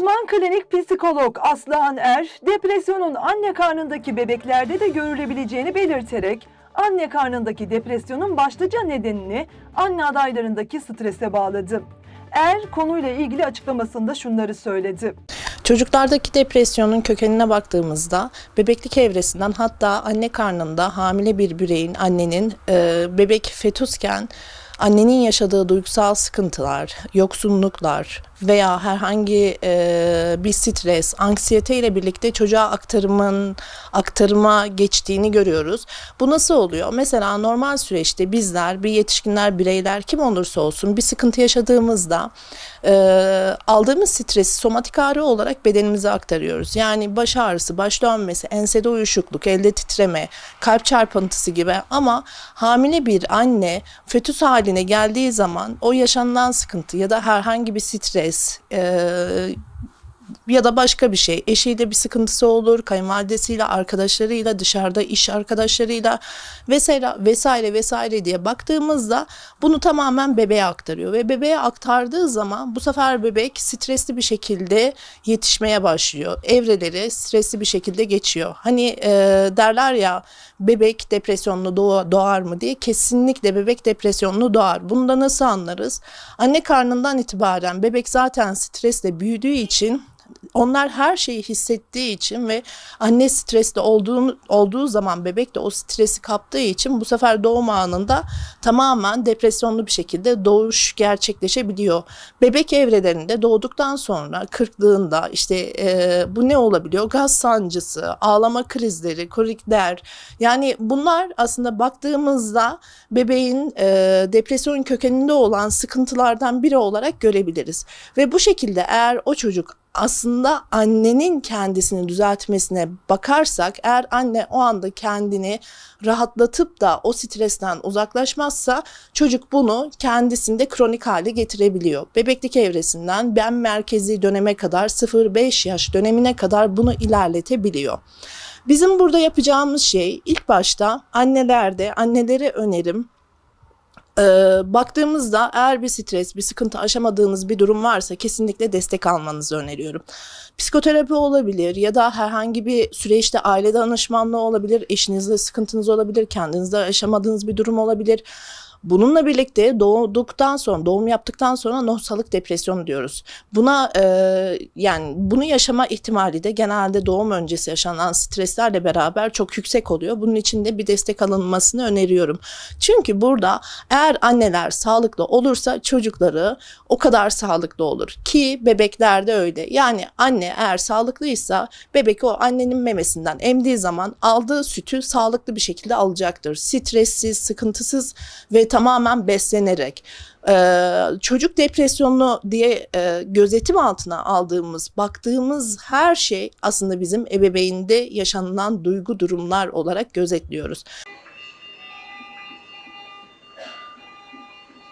Uzman klinik psikolog Aslıhan Er, depresyonun anne karnındaki bebeklerde de görülebileceğini belirterek, anne karnındaki depresyonun başlıca nedenini anne adaylarındaki strese bağladı. Er konuyla ilgili açıklamasında şunları söyledi. Çocuklardaki depresyonun kökenine baktığımızda bebeklik evresinden hatta anne karnında hamile bir bireyin annenin e, bebek fetüsken annenin yaşadığı duygusal sıkıntılar, yoksunluklar veya herhangi e, bir stres, anksiyete ile birlikte çocuğa aktarımın aktarıma geçtiğini görüyoruz. Bu nasıl oluyor? Mesela normal süreçte bizler, bir yetişkinler, bireyler kim olursa olsun bir sıkıntı yaşadığımızda e, aldığımız stresi somatik ağrı olarak bedenimize aktarıyoruz. Yani baş ağrısı, baş dönmesi, ensede uyuşukluk, elde titreme, kalp çarpıntısı gibi ama hamile bir anne fetüs haline geldiği zaman o yaşanılan sıkıntı ya da herhangi bir stres, e, ya da başka bir şey. Eşiyle bir sıkıntısı olur, kayınvalidesiyle, arkadaşlarıyla, dışarıda iş arkadaşlarıyla vesaire vesaire vesaire diye baktığımızda bunu tamamen bebeğe aktarıyor ve bebeğe aktardığı zaman bu sefer bebek stresli bir şekilde yetişmeye başlıyor. Evreleri stresli bir şekilde geçiyor. Hani e, derler ya bebek depresyonlu doğa- doğar mı diye kesinlikle bebek depresyonlu doğar. Bunu da nasıl anlarız? Anne karnından itibaren bebek zaten stresle büyüdüğü için onlar her şeyi hissettiği için ve anne stresli olduğu, olduğu zaman bebek de o stresi kaptığı için bu sefer doğum anında tamamen depresyonlu bir şekilde doğuş gerçekleşebiliyor. Bebek evrelerinde doğduktan sonra kırklığında işte e, bu ne olabiliyor? Gaz sancısı, ağlama krizleri, kolikler yani bunlar aslında baktığımızda bebeğin e, depresyon kökeninde olan sıkıntılardan biri olarak görebiliriz. Ve bu şekilde eğer o çocuk aslında annenin kendisini düzeltmesine bakarsak eğer anne o anda kendini rahatlatıp da o stresten uzaklaşmazsa çocuk bunu kendisinde kronik hale getirebiliyor. Bebeklik evresinden ben merkezi döneme kadar 0-5 yaş dönemine kadar bunu ilerletebiliyor. Bizim burada yapacağımız şey ilk başta annelerde annelere önerim ee, baktığımızda eğer bir stres, bir sıkıntı aşamadığınız bir durum varsa kesinlikle destek almanızı öneriyorum. Psikoterapi olabilir ya da herhangi bir süreçte aile danışmanlığı olabilir, eşinizle sıkıntınız olabilir, kendinizde aşamadığınız bir durum olabilir. Bununla birlikte doğduktan sonra, doğum yaptıktan sonra nohsalık depresyon diyoruz. Buna e, yani bunu yaşama ihtimali de genelde doğum öncesi yaşanan streslerle beraber çok yüksek oluyor. Bunun için de bir destek alınmasını öneriyorum. Çünkü burada eğer anneler sağlıklı olursa çocukları o kadar sağlıklı olur ki bebeklerde öyle. Yani anne eğer sağlıklıysa bebek o annenin memesinden emdiği zaman aldığı sütü sağlıklı bir şekilde alacaktır. Stressiz, sıkıntısız ve tamamen beslenerek. Ee, çocuk depresyonu diye e, gözetim altına aldığımız, baktığımız her şey aslında bizim ebeveynde yaşanılan duygu durumlar olarak gözetliyoruz.